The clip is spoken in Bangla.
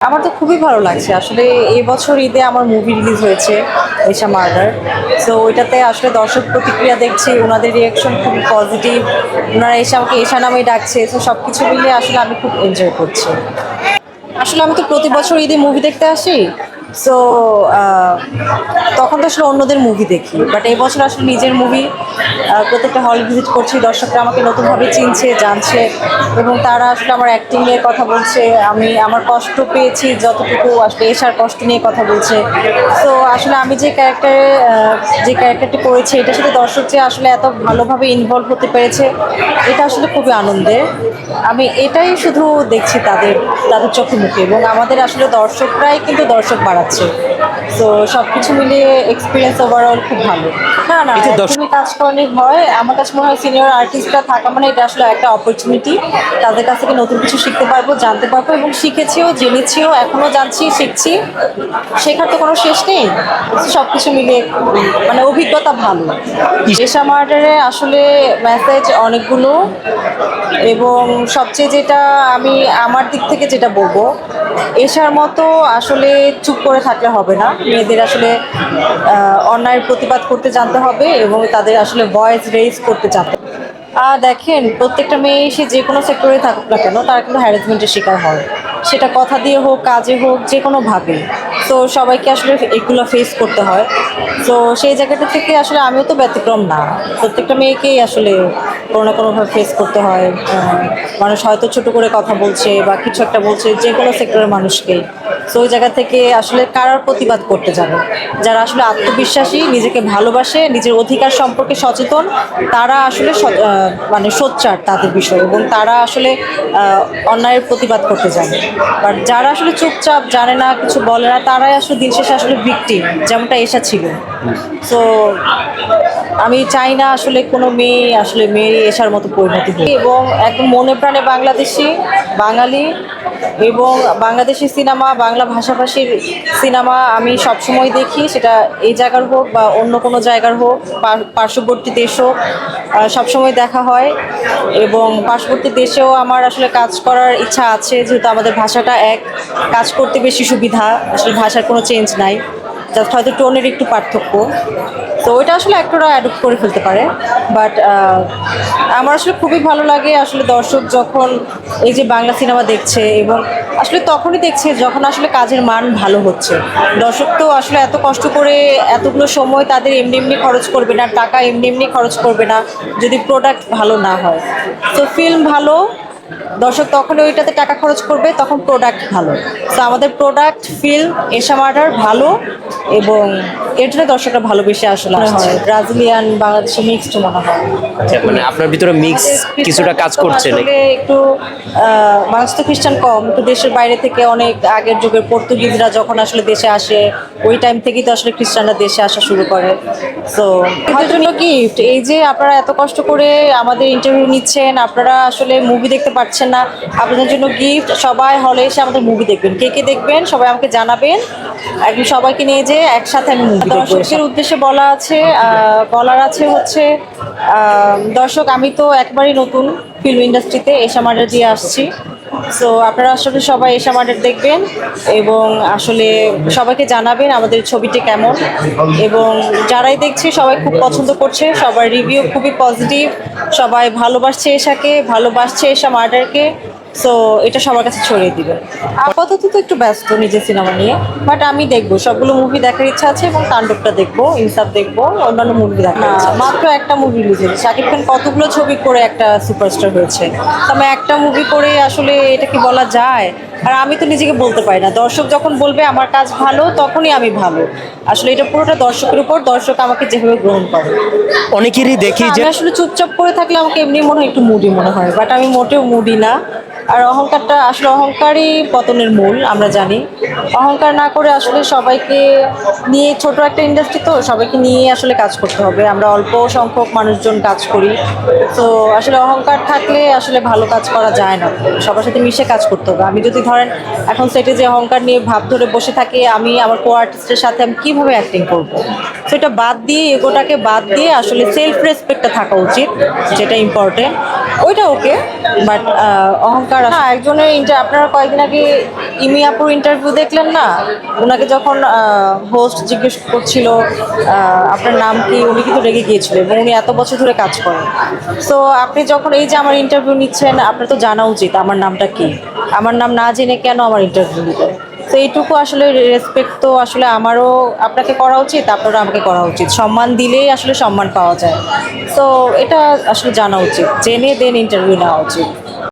আমার তো খুবই ভালো লাগছে। আসলে এই বছর ঈদে আমার মুভি রিলিজ হয়েছে এশা মার্ডার সো ওইটাতে আসলে দর্শক প্রতিক্রিয়া দেখছি ওনাদের রিয়াকশন খুব পজিটিভ ওনারা এসে আমাকে এশা নামে ডাকছে তো সব কিছু মিলিয়ে আসলে আমি খুব এনজয় করছি। আসলে আমি তো প্রতি বছর ঈদে মুভি দেখতে আসি। সো তখন তো আসলে অন্যদের মুভি দেখি বাট এই বছর আসলে নিজের মুভি প্রত্যেকটা হল ভিজিট করছি, দর্শকরা আমাকে নতুনভাবে চিনছে, জানছে, এবং তারা আসলে আমার অ্যাক্টিং নিয়ে কথা বলছে, আমি আমার কষ্ট পেয়েছি, যতটুকু আসলে এসার কষ্ট নিয়ে কথা বলছে। সো আসলে আমি যে ক্যারেক্টারে যে ক্যারেক্টারটি করেছি, এটার সাথে দর্শক যে আসলে এত ভালোভাবে ইনভলভ হতে পেরেছে, এটা আসলে খুবই আনন্দের আমি এটাই শুধু দেখছি তাদের তাদের চোখে মুখে, এবং আমাদের আসলে দর্শকরাই কিন্তু দর্শক 对。তো সব কিছু মিলিয়ে এক্সপিরিয়েন্স ওভারঅল খুব ভালো। না না একদমই কাজ করানি হয় আমার কাছে মনে হয় সিনিয়র আর্টিস্টরা থাকা মানে এটা আসলে একটা অপরচুনিটি তাদের কাছ থেকে নতুন কিছু শিখতে পারব জানতে পারব এবং শিখেছিও জেনেছিও এখনও জানছি শিখছি। শেখার তো কোনো শেষ নেই। সব কিছু মিলিয়ে মানে অভিজ্ঞতা ভালো। এশা মার্ডারে আসলে মেসেজ অনেকগুলো এবং সবচেয়ে যেটা আমি আমার দিক থেকে যেটা বলব এশার মতো আসলে চুপ করে থাকলে হবে না। মেয়েদের আসলে অন্যায়ের প্রতিবাদ করতে জানতে হবে এবং তাদের আসলে ভয়েস রেজ করতে জানতে। আর দেখেন, প্রত্যেকটা মেয়ে সে যে কোনো সেক্টরে থাকুক না কেন, তারা কিন্তু হ্যারাসমেন্টের শিকার হয়। সেটা কথা দিয়ে হোক, কাজে হোক, যে কোনোভাবে তো সবাইকে আসলে এগুলো ফেস করতে হয়। তো সেই জায়গাটা থেকে আসলে আমিও তো ব্যতিক্রম না। প্রত্যেকটা মেয়েকেই আসলে কোনো না কোনোভাবে ফেস করতে হয়। মানুষ হয়তো ছোট করে কথা বলছে বা কিছু একটা বলছে, যে কোনো সেক্টরের মানুষকেই। তো ওই জায়গা থেকে আসলে কারার প্রতিবাদ করতে যাবে। যারা আসলে আত্মবিশ্বাসী, নিজেকে ভালোবাসে, নিজের অধিকার সম্পর্কে সচেতন, তারা আসলে স- মানে সোচ্চার তাদের বিষয় এবং তারা আসলে অন্যায়ের প্রতিবাদ করতে যাবে। বাট যারা আসলে চুপচাপ, জানে না, কিছু বলে না, তারাই আসলে দিন শেষে আসলে ভিকটিম যেমনটা এসা ছিল। সো আমি চাই না আসলে কোনো মেয়ে আসলে মেয়ে এসার মতো পরিণতি এবং একদম মনে প্রাণে বাংলাদেশি, বাঙালি এবং বাংলাদেশি সিনেমা, বাংলা ভাষাভাষীর সিনেমা আমি সবসময় দেখি। সেটা এই জায়গার হোক বা অন্য কোনো জায়গার হোক পার্শ্ববর্তী দেশ হোক সবসময় দেখা হয়। এবং পার্শ্ববর্তী দেশেও আমার আসলে কাজ করার ইচ্ছা আছে, যেহেতু আমাদের ভাষাটা এক। কাজ করতে বেশি সুবিধা, আসলে ভাষার কোনো চেঞ্জ নাই। জাস্ট হয়তো টোনের একটু পার্থক্য। তো ওইটা আসলে একটুরা অ্যাডপ্ট করে ফেলতে পারে। বাট আমার আসলে খুবই ভালো লাগে আসলে দর্শক যখন এই যে বাংলা সিনেমা দেখছে এবং আসলে তখনই দেখছে যখন আসলে কাজের মান ভালো হচ্ছে। দর্শক তো আসলে এত কষ্ট করে এতগুলো সময় তাদের এমনি এমনি খরচ করবে না, টাকা এমনি এমনি খরচ করবে না, যদি প্রোডাক্ট ভালো না হয়। তো ফিল্ম ভালো দর্শক তখন ওইটাতে টাকা খরচ করবে তখন প্রোডাক্ট ভালো। তো আমাদের প্রোডাক্ট ফিল এশা মার্ডার ভালো এবং এর জন্য দর্শকরা ভালোবেসে আসলে হয়। ব্রাজিলিয়ান বাংলাদেশি মিক্সড মনে হয়। আচ্ছা, মানে আপনার ভিতরে মিক্স কিছুটা কাজ করছে নাকি? একটু আহ, বাংলাদেশ তো খ্রিস্টান কম তো দেশের বাইরে থেকে অনেক আগের যুগের পর্তুগিজরা যখন আসলে দেশে আসে ওই টাইম থেকেই তো আসলে খ্রিস্টানরা দেশে আসা শুরু করে। তো আমার জন্য গিফট এই যে আপনারা এত কষ্ট করে আমাদের ইন্টারভিউ নিচ্ছেন আপনারা আসলে মুভি দেখতে পাচ্ছেন না। আপনাদের জন্য গিফট সবাই হলে এসে আমাদের মুভি দেখবেন। কে কে দেখবেন সবাই আমাকে জানাবেন। একদম সবাইকে নিয়ে যে একসাথে আমি মুভি দর্শকের উদ্দেশ্যে বলা আছে বলার আছে হচ্ছে দর্শক আমি তো একবারই নতুন ফিল্ম ইন্ডাস্ট্রিতে এসে মার্ডার দিয়ে আসছি। সো আপনারা আসলে সবাই এসে আমাদের দেখবেন এবং আসলে সবাইকে জানাবেন আমাদের ছবিটি কেমন। এবং যারাই দেখছে, সবাই খুব পছন্দ করছে, সবার রিভিউ খুবই পজিটিভ সবাই ভালোবাসছে এশাকে, ভালোবাসছে এসা মার্ডারকে সো এটা সবার কাছে ছড়িয়ে দিবে। আপাতত তো একটু ব্যস্ত নিজের সিনেমা নিয়ে বাট আমি দেখব। সবগুলো মুভি দেখার ইচ্ছা আছে এবং তাণ্ডবটা দেখব ইনসাফ দেখব অন্যান্য মুভি দেখার ইচ্ছা মাত্র একটা মুভি রিলিজ হয়েছে। শাকিব খান কতগুলো ছবি করে একটা সুপারস্টার হয়েছে? তবে একটা মুভি করে আসলে এটা কি বলা যায়? আর আমি তো নিজেকে বলতে পারি না। দর্শক যখন বলবে আমার কাজ ভালো তখনই আমি ভালো। আসলে এটা পুরোটা দর্শকের উপর দর্শক আমাকে যেভাবে গ্রহণ করে। অনেকেরই দেখি যে আসলে চুপচাপ করে থাকলে আমাকে এমনি মনে হয় একটু মুডি মনে হয় বাট আমি মোটেও মুডি না। আর অহংকারটা আসলে অহংকারই পতনের মূল, আমরা জানি। অহংকার না করে আসলে সবাইকে নিয়ে ছোট একটা ইন্ডাস্ট্রি তো, সবাইকে নিয়ে আসলে কাজ করতে হবে। আমরা অল্প সংখ্যক মানুষজন কাজ করি। তো আসলে অহংকার থাকলে আসলে ভালো কাজ করা যায় না। সবার সাথে মিশে কাজ করতে হবে। আমি যদি ধরেন এখন সেটে যে অহংকার নিয়ে ভাব ধরে বসে থাকি, আমি আমার কো আর্টিস্টের সাথে আমি কীভাবে অ্যাক্টিং করব? সেটা বাদ দিয়ে এগোটাকে বাদ দিয়ে আসলে সেলফ রেসপেক্টটা থাকা উচিত, যেটা ইম্পর্টেন্ট ওইটা ওকে বাট অহংকার না, একজনের ইন্টার আপনারা কয়েকদিন আগে ইমি আপুর ইন্টারভিউ দেখলেন না? ওনাকে যখন হোস্ট জিজ্ঞেস করছিল আপনার নাম কি, উনি কিন্তু রেগে গিয়েছিল এবং উনি এত বছর ধরে কাজ করেন। সো আপনি যখন এই যে আমার ইন্টারভিউ নিচ্ছেন, আপনার তো জানা উচিত আমার নামটা কি। আমার নাম না জেনে কেন আমার ইন্টারভিউ দিবেন তো এইটুকু আসলে রেসপেক্ট তো আসলে আমারও, আপনাকে করা উচিত, আপনারও আমাকে করা উচিত। সম্মান দিলেই আসলে সম্মান পাওয়া যায়। তো এটা আসলে জানা উচিত। জেনে দেন ইন্টারভিউ নেওয়া উচিত।